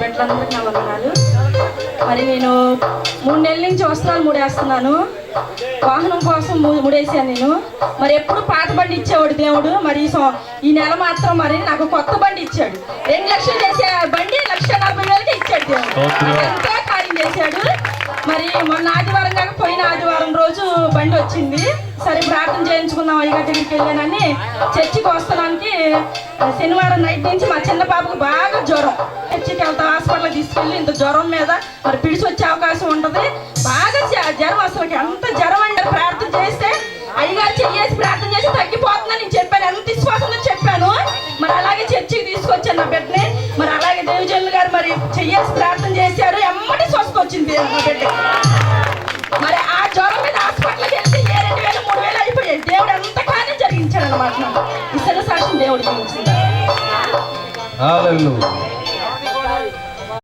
బిడ్డలందరికీ నా వందనాలు మరి నేను మూడు నెలల నుంచి వస్త్రాలు ముడేస్తున్నాను. వాహనం కోసం ముడేసాను నేను. మరి ఎప్పుడు పాత బండి ఇచ్చేవాడు దేవుడు. మరి ఈ సం- ఈ నెల మాత్రం మరి నాకు కొత్త బండి ఇచ్చాడు. రెండు లక్షలు చేసే బండి లక్ష నలభై వేలకి ఇచ్చాడు దేవుడు. ఎంతో కార్యం చేశాడు. మరి మొన్న ఆదివారం కాక పోయిన ఆదివారం రోజు బండి వచ్చింది. సరే ప్రార్థన చేయించుకుందాం అయ్యగారి దగ్గరికి వెళ్ళానని చర్చికి వస్తానికి శనివారం నైట్ నుంచి మా చిన్న పాపకు బాగా హాస్పిటల్ తీసుకెళ్ళి ఇంత జ్వరం మీద మరి పిలిచి వచ్చే అవకాశం ఉంటుంది. బాగా జ- జ్వరం అసలు ఎంత జ్వరం అంటే ప్రార్థన చేస్తే అయ్యగారు చెయ్యేసి ప్రార్థన చేసి తగ్గిపోతుందని నేను చెప్పాను. ఎంత విశ్వాసంతో చెప్పాను. మరి అలాగే చర్చికి తీసుకొచ్చాను నా బిడ్డని. మరి అలాగే దేవిజన్లు గారు మరి చెయ్యేసి ప్రార్థన చేశారు. ఎమ్మటి స్వస్థ వచ్చింది నా బిడ్డ మరి ఆ జ్వరం మీద హాస్పిటల్కి వెళ్తే ఏ రెండు వేలు మూడు వేలు అయిపోయాయి. దేవుడు ఎంత కానీ జరిగించాడు అనమాట ఇసలు సాక్షి దేవుడు గురించి